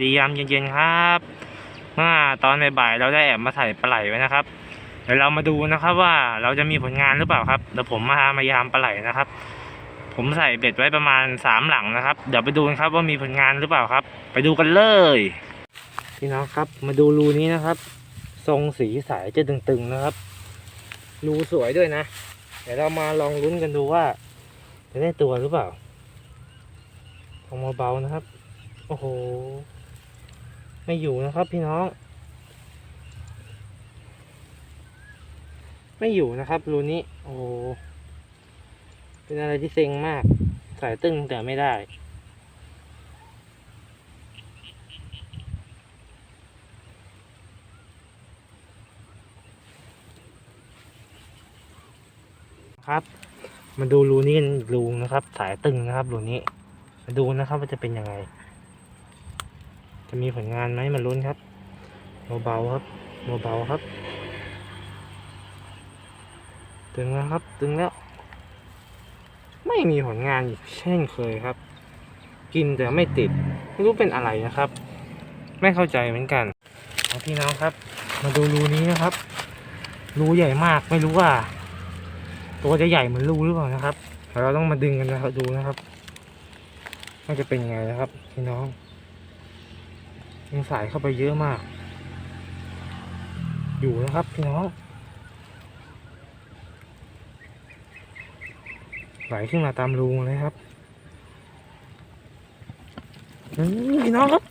ดียามเย็นๆครับ เมื่อตอนบ่ายๆเราได้แอบมาใส่ปลาไหลไว้นะครับ เดี๋ยวเรามาดูนะครับว่าเราจะมีผลงานหรือเปล่าครับเดี๋ยวผมมามายามปลาไหลนะครับ ผมใส่เบ็ดไว้ประมาณสามหลังนะครับ เดี๋ยวไปดูกันครับว่ามีผลงานหรือเปล่าครับ ไปดูกันเลยพี่น้องครับ มาดูรูนี้นะครับ ทรงสีสายจะตึงๆนะครับ รูสวยด้วยนะ เดี๋ยวเรามาลองลุ้นกันดูว่า จะได้ตัวหรือเปล่าทองเบานะครับ โอ้โห ไม่อยู่นะครับพี่น้อง ไม่อยู่นะครับรูนี้ โอ้เป็นอะไรที่เซ็งมาก สายตึงแต่ไม่ได้ ครับ มาดูรูนี้กันรูนะครับ สายตึงนะครับรูนี้ มาดูนะครับว่าจะเป็นยังไง จะมีผลงานไหมมาลุ้นครับเบาๆครับเบาๆครับ ตึงแล้วครับ ตึงแล้ว ไม่มีผลงานอีกเช่นเคยครับ กินแต่ไม่ติด ไม่รู้เป็นอะไรนะครับ ไม่เข้าใจเหมือนกันเอาพี่น้องครับ มาดูรูนี้นะครับ รูใหญ่มากไม่รู้ว่า ตัวจะใหญ่เหมือนรูหรือเปล่านะครับเราต้องมาดึงกันนะครับดูนะครับว่าจะเป็นยังไงนะครับ พี่น้อง ยังสายเข้าไปเยอะมาก อยู่นะครับ พี่น้องไหลขึ้นมาตามรูเลยครับพี่น้องครับ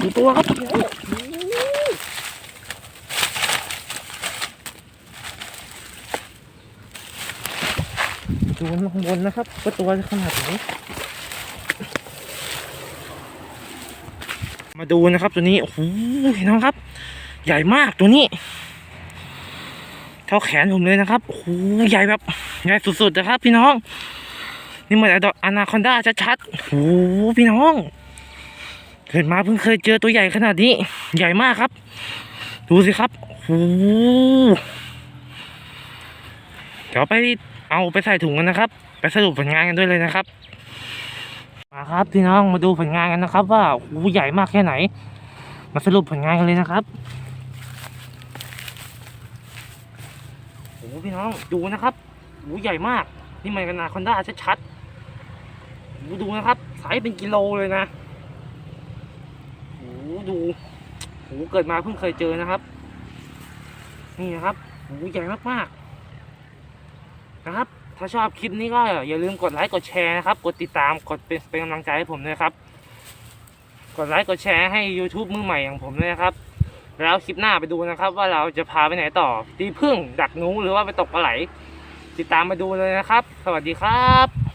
ดูตัวครับพี่น้องดูข้างบนนะครับว่าตัวจะขนาดไหน มาดูนะครับตัวนี้โอ้โหพี่น้องครับ ใหญ่มากตัวนี้ เท่าแขนผมเลยนะครับโอ้โหใหญ่แบบใหญ่สุดๆนะครับ พี่น้อง นี่เหมือนอนาคอนด้าชัดๆโอ้โหพี่น้องเกิดมาเพิ่งเคยเจอตัวใหญ่ขนาดนี้ ใหญ่มากครับ ดูสิครับโอ้โหเดี๋ยวไปเอาไปใส่ถุงกันนะครับ ไปสรุปผลงานกันด้วยเลยนะครับ มาครับพี่น้องมาดูผลงานกันนะครับ ว่าโอ้โหใหญ่มากแค่ไหน มาสรุปผลงานกันเลยนะครับโอ้พี่น้องดูนะครับโอ้โหใหญ่มาก นี่มันกันนาคอนด้าชัดๆโอ้โหดูนะครับไซส์เป็นกิโลเลยนะโอ้โหดูโอ้โหเกิดมาเพิ่งเคยเจอนะครับ นี่นะครับโอ้โหใหญ่มากๆนะครับ ถ้าชอบคลิปนี้ก็อย่าลืมกดไลค์กดแชร์นะครับ กดติดตามกดเป็นเป็นกำลังใจให้ผมด้วยครับ กดไลค์กดแชร์ให้ YouTube มือใหม่อย่างผมด้วยนะครับ แล้วคลิปหน้าไปดูนะครับ ว่าเราจะพาไปไหนต่อตีพึ่งดักหนูหรือว่าไปตกปลาไหล ติดตามมาดูเลยนะครับ สวัสดีครับ